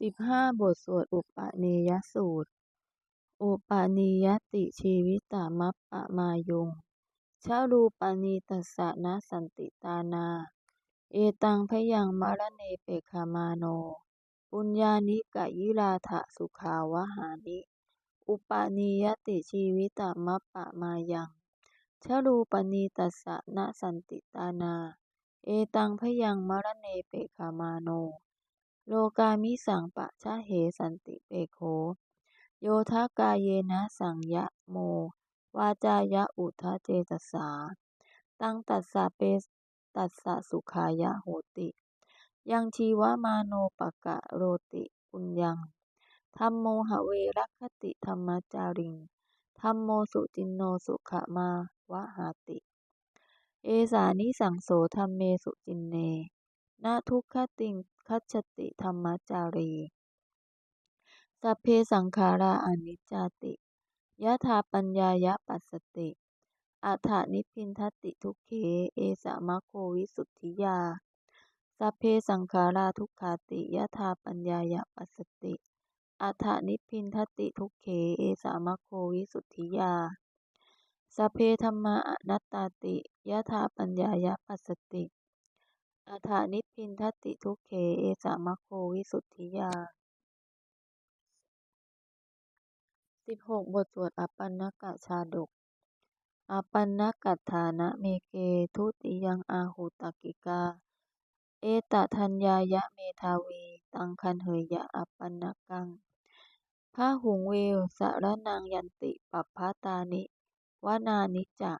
สิบห้าบทสวดอุปเนยสูตร อุปนิยติชีวิตามัปปะมายุงชารูปณีตัสสะนะสันติตานา เอตังพยังมรเนเปคามาโน ปุญญานิกะยิราถะสุขาวหานิ อุปนิยติชีวิตามัปปะมายังชารูปณีตัสสะนะสันติตานา เอตังพยังมรเนเปคามาโน โลกามิสังปะชะเหสันติเปโค โยทากายเยนะสังยะโม วาจายะอุทะเจตสา ตังตัสสะเปตัสสะสุขายะโหติ ยังชีวมาโนปะกะโรติปุญญังธรรมโมหเวรคติธรรมจาริงธรรมโมสุจินโนสุขมาวะหาติ เอสานิสังโสธรรมเมสุจินเน นาทุกขติง คัจฉติธรรมจารี สัพเพสังขาราอนิจจติยะธาปัญญายะปัสสติอัฏฐานิพินทติทุกเขเอสามะโควิสุทธิยา สัพเพสังขาราทุกขาติยะธาปัญญายะปัสสติอัฏฐานิพินทติทุกเขเอสามะโควิสุทธิยา สัพเพธรรมาอนัตตาติยะธาปัญญายะปัสสติ อัฏฐานิพินทติทุเข เอสามะโควิสุทธิยาสิบหกบทสวดอปันนกะชาดก อปันนกัฏฐานะเมเก ทุติยังอาหุตกิกา เอตทัญญายะเมทาวี ตังคันเหยะอปันนกังพระหุงเววสารนังยันติปัปพตานิ วนานิจะ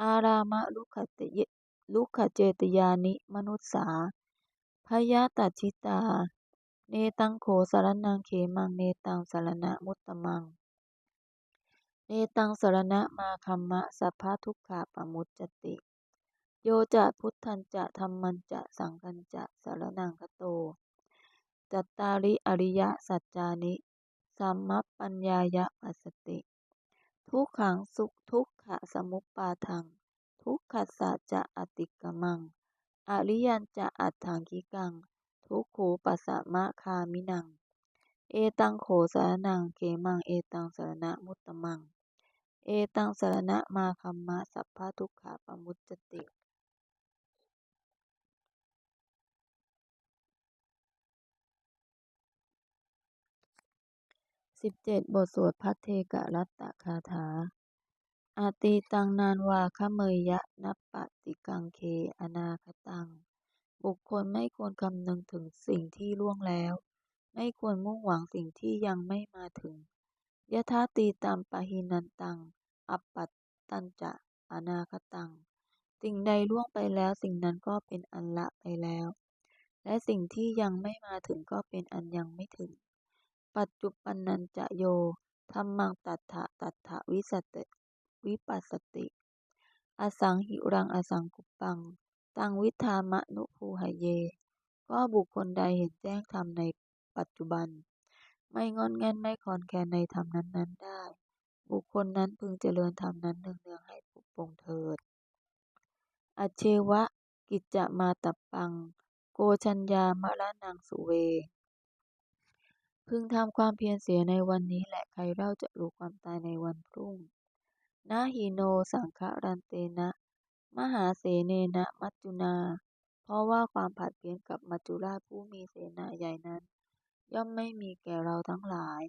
อารามะลุขติย ลุขเจตยานิมนุษสาพยาตัชิตา เนตังโขสารนังเขมังเนตังสารณะมุตตมัง เนตังสารณะมาคัมมะสัพพทุกขาปมุจจติ โยจะพุทธันจะธรรมันจะสังกันจะสารนังคโต จัตตาริอริยสัจจานิสัมมัปปัญญายะปัสสติ ทุกขังสุขทุกขะสมุปปาทัง ทุกขัสสะจะอติกมัง อริยันจะอัตถังกิกัง ทุกขูปัสสะมะคามินัง เอตังโขสารนังเกมัง เอตังสารณะมุตตมัง เอตังสารณะมาคัมมะสัพพะทุกขาปมุจจติสิบเจ็ดบทสวดพัทเทกะรัตตคาถา อาตีตังนานวาคเมยยะนับปฏิกังเค อนาคตัง บุคคลไม่ควรคำนึงถึงสิ่งที่ล่วงแล้ว ไม่ควรมุ่งหวังสิ่งที่ยังไม่มาถึงยะทาตีตามปะหินันตัง อัปปัตตันจะอนาคตัง สิ่งใดล่วงไปแล้วสิ่งนั้นก็เป็นอันละไปแล้ว และสิ่งที่ยังไม่มาถึงก็เป็นอันยังไม่ถึง ปัจจุปันนันจะโยธรรมังตัทธะตัทธะวิสต วิปัสสติ อสังหิรังอสังกุปัง ตังวิธามะนุภูหเย ก็บุคคลใดเห็นแจ้งธรรมในปัจจุบัน ไม่งอนแงนไม่คอนแคนในธรรมนั้นๆได้ บุคคลนั้นพึงเจริญธรรมนั้นเนืองๆให้ปุปงเถิด อเชวะ กิจจะมาตับปัง โกชัญญามะละนังสุเวพึงทำความเพียรเสียในวันนี้แหละใครเล่าจะรู้ความตายในวันพรุ่ง นาหิโนสังฆรันเตนะ มหาเสเนนะมัจจุนา เพราะว่าความผัดเพี้ยนกับมัจจุราชผู้มีเสนาใหญ่นั้น ย่อมไม่มีแก่เราทั้งหลาย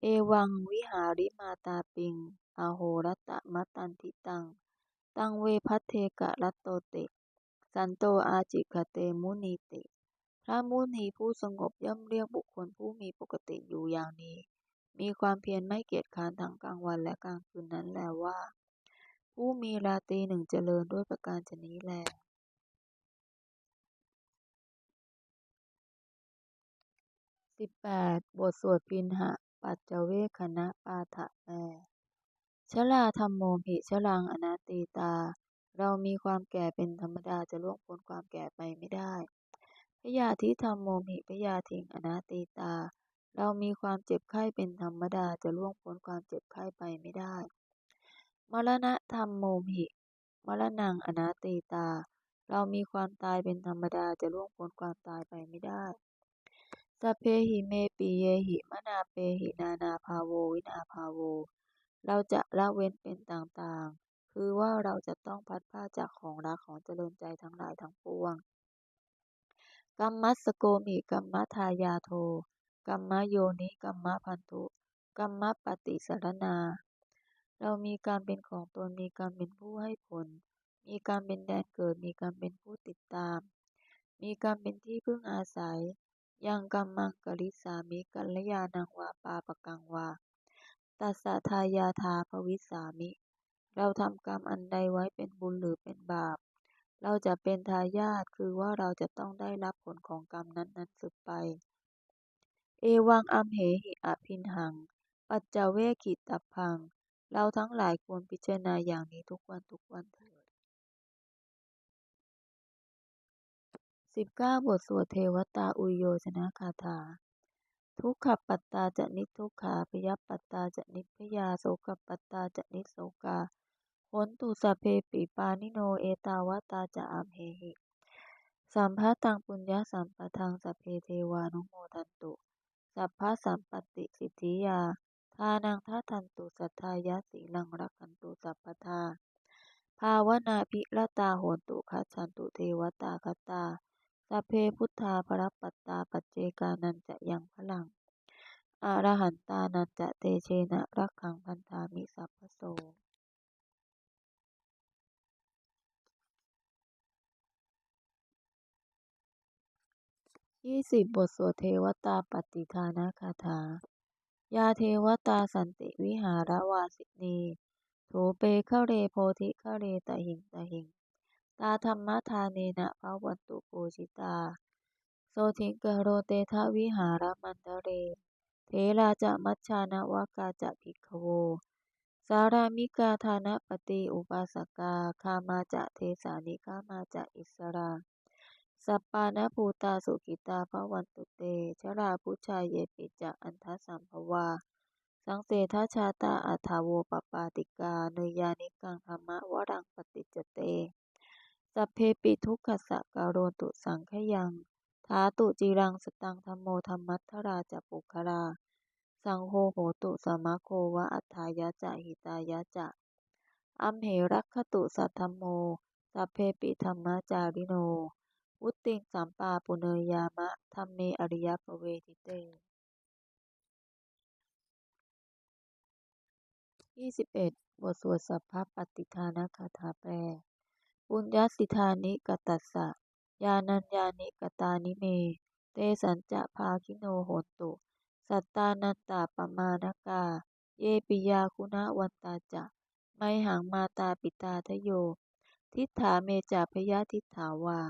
เอวังวิหาริมาตาปิงอาโหรัตะมัตตันทิตัง ตังเวพัทเทกะรัตโตเต สันโตอาจิคเตมุนีติ พระมุนีผู้สงบย่อมเรียกบุคคลผู้มีปกติอยู่อย่างนี้ มีความเพียรไม่เกียจค้านทั้งกลางวันและกลางคืนนั้นแลว่า ผู้มีราตรีหนึ่งเจริญด้วยประการชนี้แลสิบแปดบทสวดพินหะ ปัจเจเวคณะปาถะแปชลาธรรมโมหิชลังอนาตีตา เรามีความแก่เป็นธรรมดาจะล่วงพ้นความแก่ไปไม่ได้พยาธิธรรมโมหิพยาทิงอนาตีตา เรามีความเจ็บไข้เป็นธรรมดาจะล่วงพ้นความเจ็บไข้ไปไม่ได้ มรณะธรรมโมหิ มรณังอนาตีตา เรามีความตายเป็นธรรมดาจะล่วงพ้นความตายไปไม่ได้สเพหิเมปิเยหิมนาเปหินานาภาโววินาภาโว เราจะละเว้นเป็นต่างๆ คือว่าเราจะต้องพัดผ้าจากของรักของเจริญใจทั้งหลายทั้งปวงกัมมัสโกมิกัมมทายาโท กัมมโยนิกัมมพันธุกัมมปฏิสารนา เรามีการเป็นของตนมีการเป็นผู้ให้ผล มีการเป็นแดนเกิดมีการเป็นผู้ติดตาม มีการเป็นที่พึ่งอาศัย ยังกัมมังกริสามิกัลยาณังวาปาปกังวาตัสสะทายาทาภวิสามิ เราทำกรรมอันใดไว้เป็นบุญหรือเป็นบาป เราจะเป็นทายาทคือว่าเราจะต้องได้รับผลของกรรมนั้นๆสืบไป เอวังอัมเหหิอภินหัง ปัจจเวกิตพัง เราทั้งหลายควรพิจารณาอย่างนี้ทุกวันทุกวันเถิดสิบเก้าบทสวดเทวตาอุโยชนะคาถา ทุกขปัตตาจะนิทุกขาพยปัตตาจะนิพยาโสกปัตตาจะนิโสกาโหนตุสเพปิปานิโนเอตาวตาจะอัมเหหิสัมภะตังปุญญาสัมปทังสเพเทวานุโมทันตุ สัพพะสัมปติสิทธิยา ทานังทัทันตุสัทธายะสีลังรักขันตุสัพพทา ภาวนาภิรตาโหนตุคัจฉันตุเทวตาคตาสัพเพพุทธาภรปัตตาปัจเจกานันจะยังพลังอรหันตานันจะเตเชนะรักขังพันธามิสัพพโส ยี่สิบบทสวดเทวตาปฏิทานคาถา ยาเทวตาสันติวิหารวาสินีโถเปเข้าเรโพธิเข้าเรตหิงตหิง ตาธรรมทาเนนะภาวันตุปูชิตา โสทิงกโรเตทวิหารมันเดเร เทราจะมัชชานวากาจะภิกขโว สารามิกาธานปฏิอุปาสกาคามาจะเทสานิกามาจะอิสรา สัปปานภูตาสุกิตาภวันตุเต ชราพุชายเยปิจะอันทสัมภวา สังเสทชาตาอัฏโวปปาติกาเนยานิกังธรรมะวรังปฏิจเต สัพเพปิทุกขสะการโรตุสังขยังทาตุจีรังสตังธรรมโมธรรมัทราจะปุครา สังโฆโหตุสมะโควะอัฏายะจะหิตายะจะอัมเหรักขตุสัทธโม สัพเพปิธรรมจาริโน วุติงสัมปาปุเนยามะธรรมเมอริยปเวทิเตยี่สิบเอ็ดบทสวดสัพพปฏิทานาคาถาแปลปุญญสิธานิกตัสสะยานัญญานิกตานิเม เตสัญจะภาคิโนโหตุ สัตตานันตาปมานกา เยปิยาคุณวันตาจะไมหังมาตาปิตาทโย ทิฏฐาเมจาพยาทิฏฐาวา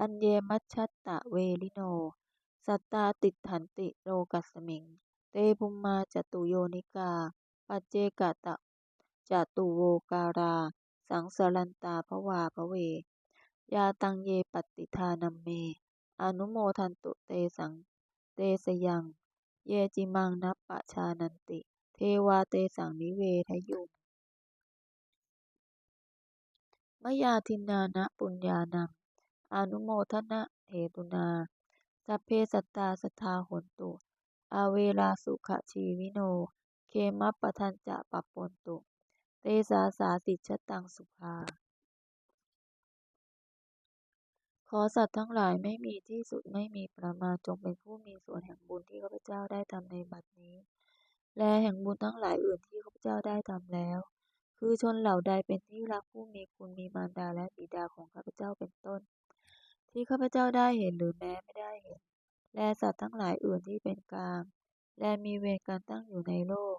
อัญเยมัชชัตตะเวลิโน สัตตาติถันติโลกัสมิง เตภุมมาจตุโยนิกา ปัจเจกะตะจตุโวการา สังสรันตาภวาภเว ยาตังเยปฏิทานัมเม อนุโมทันตุเตสังเตสยัง เยจิมังนัปปะชานันติ เทวาเตสังนิเวทยุมยาทินานะปุญญานัง อนุโมทนะเหตุนา สัพเพสัตตาสัทธาหนตุ อาเวลาสุขชีวิโน เคมัปปทันจะปปปนตุ เตสาสาสิชตังสุภา ขอสัตว์ทั้งหลายไม่มีที่สุดไม่มีประมาณจงเป็นผู้มีส่วนแห่งบุญที่ข้าพเจ้าได้ทำในบัดนี้ และแห่งบุญทั้งหลายอื่นที่ข้าพเจ้าได้ทำแล้ว คือชนเหล่าใดเป็นที่รักผู้มีคุณมีมารดาและบิดาของข้าพเจ้าเป็นต้น ที่ข้าพเจ้าได้เห็นหรือแม้ไม่ได้เห็น และสัตว์ทั้งหลายอื่นที่เป็นกลาง และมีเวรการตั้งอยู่ในโลก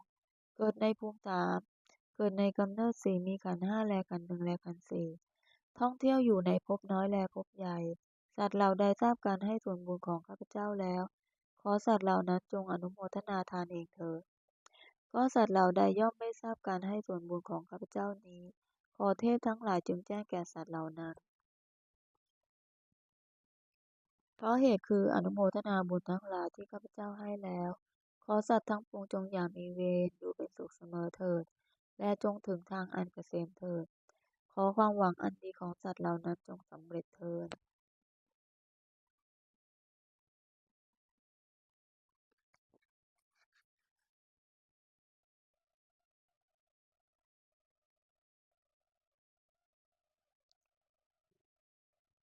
เกิดในภูมิสามเกิดในกำเนิดสี่มีขันห้าและขันหนึ่งและขันสี่ท่องเที่ยวอยู่ในภพน้อยและภพใหญ่ สัตว์เหล่าใดทราบการให้ส่วนบุญของข้าพเจ้าแล้ว ขอสัตว์เหล่านั้นจงอนุโมทนาทานเองเถิดก็สัตว์เหล่าใดย่อมไม่ทราบการให้ส่วนบุญของข้าพเจ้านี้ ขอเทพทั้งหลายจงแจ้งแก่สัตว์เหล่านั้น เพราะเหตุคืออนุโมทนาบุญทั้งหลายที่ข้าพเจ้าให้แล้ว ขอสัตว์ทั้งปวงจงอย่ามีเวรอยู่เป็นสุขเสมอเถิด และจงถึงทางอันเกษมเถิด ขอความหวังอันดีของสัตว์เหล่านั้นจงสำเร็จเถิด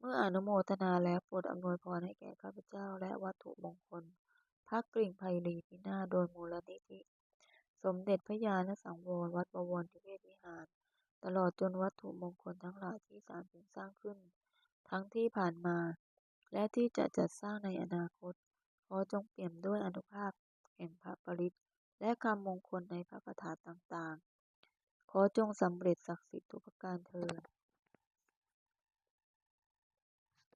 เมื่ออนุโมทนาแล้วโปรดอำนวยพรให้แก่ข้าพเจ้าและวัตถุมงคลพระกริ่งไพลีพินาโดยมูลนิธิ สมเด็จพระญาณสังวรวัดบวรนิเวศวิหาร ตลอดจนวัตถุมงคลทั้งหลายที่สร้างถึงสร้างขึ้น ทั้งที่ผ่านมา และที่จะจัดสร้างในอนาคต ขอจงเปี่ยมด้วยอนุภาพแห่งพระปริตและคำมงคลในพระคาถาต่างๆ ขอจงสำเร็จศักดิ์สิทธิ์ทุกประการเทอญ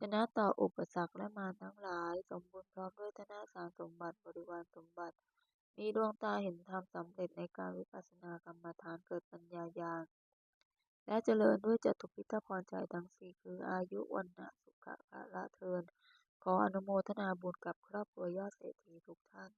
ชนะต่ออุปสรรคและมารทั้งหลาย สมบูรณ์พร้อมด้วยธนสารสมบัติบริวารสมบัติ มีดวงตาเห็นธรรมสำเร็จในการวิปัสสนากรรมฐานเกิดปัญญาญาณและเจริญด้วยจตุพิทพรใจทั้งสี่คืออายุวันนะสุขะพละเทิน ขออนุโมทนาบุญกับครอบครัวยอดเศรษฐีทุกท่าน